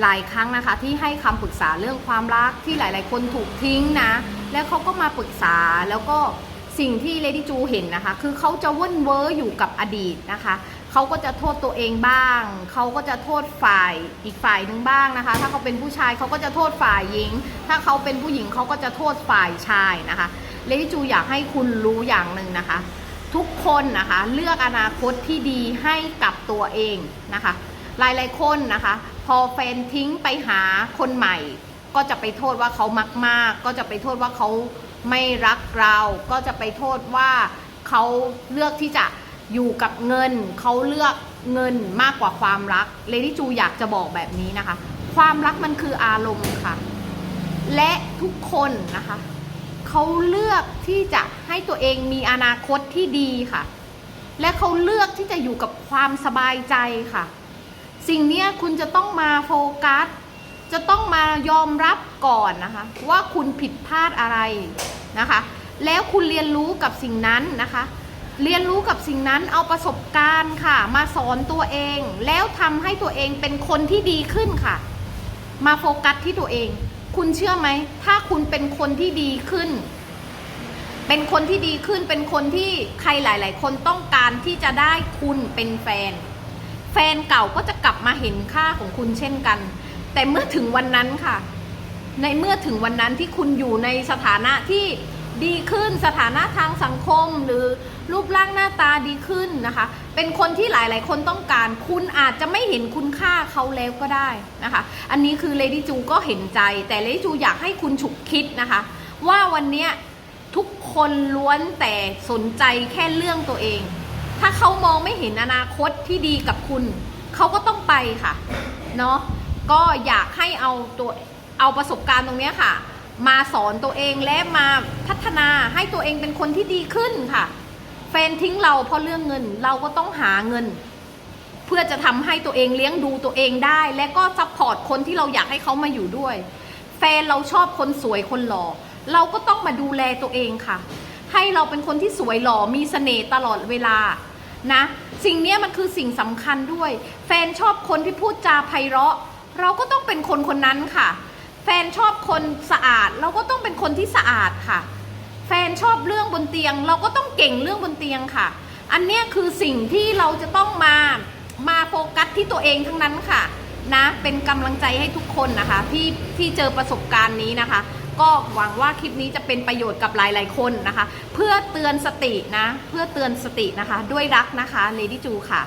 หลายครั้งนะคะที่ให้คำปรึกษาเรื่องความรักที่หลาย ๆ คนถูกทิ้งนะ แล้วเขาก็มาปรึกษาแล้วก็สิ่งที่เลดี้จูเห็นนะคะ คือเขาจะว่นเวอร์อยู่กับอดีตนะคะเขาก็จะโทษตัวเองบ้าง เขาก็จะโทษฝ่ายอีกฝ่ายหนึ่งบ้างนะคะ ถ้าเขาเป็นผู้ชายเขาก็จะโทษฝ่ายหญิง ถ้าเขาเป็นผู้หญิงเขาก็จะโทษฝ่ายชายนะคะเลดี้จูอยากให้คุณรู้อย่างหนึ่งนะคะ ทุกคนนะคะเลือกอนาคตที่ดีให้กับตัวเองนะคะ หลายๆคนนะคะ พอแฟนทิ้งไปหาคนใหม่ ก็จะไปโทษว่าเขามักมาก ก็จะไปโทษว่าเขาไม่รักเรา ก็จะไปโทษว่าเขาเลือกที่จะอยู่กับเงิน เขาเลือกเงินมากกว่าความรักเลดี้จูอยากจะบอกแบบนี้นะคะ ความรักมันคืออารมณ์ค่ะ และทุกคนนะคะเขาเลือกที่จะให้ตัวเองมีอนาคตที่ดีค่ะ และเขาเลือกที่จะอยู่กับความสบายใจค่ะ สิ่งนี้คุณจะต้องมาโฟกัส จะต้องมายอมรับก่อนนะคะ ว่าคุณผิดพลาดอะไรนะคะ แล้วคุณเรียนรู้กับสิ่งนั้นนะคะ เรียนรู้กับสิ่งนั้นเอาประสบการณ์ค่ะ มาสอนตัวเอง แล้วทำให้ตัวเองเป็นคนที่ดีขึ้นค่ะ มาโฟกัสที่ตัวเอง คุณเชื่อไหม ถ้าคุณเป็นคนที่ดีขึ้น เป็นคนที่ดีขึ้น เป็นคนที่ใครหลาย ๆ คนต้องการที่จะได้คุณเป็นแฟน แฟนเก่าก็จะกลับมาเห็นค่าของคุณเช่นกัน แต่เมื่อถึงวันนั้นค่ะ ในเมื่อถึงวันนั้นที่คุณอยู่ในสถานะที่ดีขึ้นสถานะทางสังคมหรือรูปร่างหน้าตาดีขึ้นนะคะ เป็นคนที่หลาย ๆ คนต้องการ คุณอาจจะไม่เห็นคุณค่าเขาแล้วก็ได้นะคะ อันนี้คือเลดี้จูก็เห็นใจ แต่เลดี้จูอยากให้คุณฉุกคิดนะคะ ว่าวันนี้ทุกคนล้วนแต่สนใจแค่เรื่องตัวเอง ถ้าเขามองไม่เห็นอนาคตที่ดีกับคุณ เขาก็ต้องไปค่ะ เนาะก็อยากให้เอาตัวเอาประสบการณ์ตรงนี้ค่ะ มาสอนตัวเองและมาพัฒนาให้ตัวเองเป็นคนที่ดีขึ้นค่ะ แฟนทิ้งเราเพราะเรื่องเงินเราก็ต้องหาเงิน เพื่อจะทำให้ตัวเองเลี้ยงดูตัวเองได้ และก็ซัพพอร์ตคนที่เราอยากให้เขามาอยู่ด้วย แฟนเราชอบคนสวยคนหล่อเราก็ต้องมาดูแลตัวเองค่ะ ให้เราเป็นคนที่สวยหล่อมีเสน่ห์ตลอดเวลา นะ สิ่งนี้มันคือสิ่งสำคัญด้วย แฟนชอบคนที่พูดจาไพเราะ เราก็ต้องเป็นคนคนนั้นค่ะ แฟนชอบคนสะอาด เราก็ต้องเป็นคนที่สะอาดค่ะ แฟนชอบเรื่องบนเตียง เราก็ต้องเก่งเรื่องบนเตียงค่ะ อันนี้คือสิ่งที่เราจะต้องมามาโฟกัสที่ตัวเองทั้งนั้นค่ะนะเป็นกำลังใจให้ทุกคนนะคะที่ที่เจอประสบการณ์นี้นะคะ ก็หวังว่าคลิปนี้จะเป็นประโยชน์กับหลาย ๆ คนนะคะ เพื่อเตือนสตินะ เพื่อเตือนสตินะคะ ด้วยรักนะคะเลดี้จูค่ะ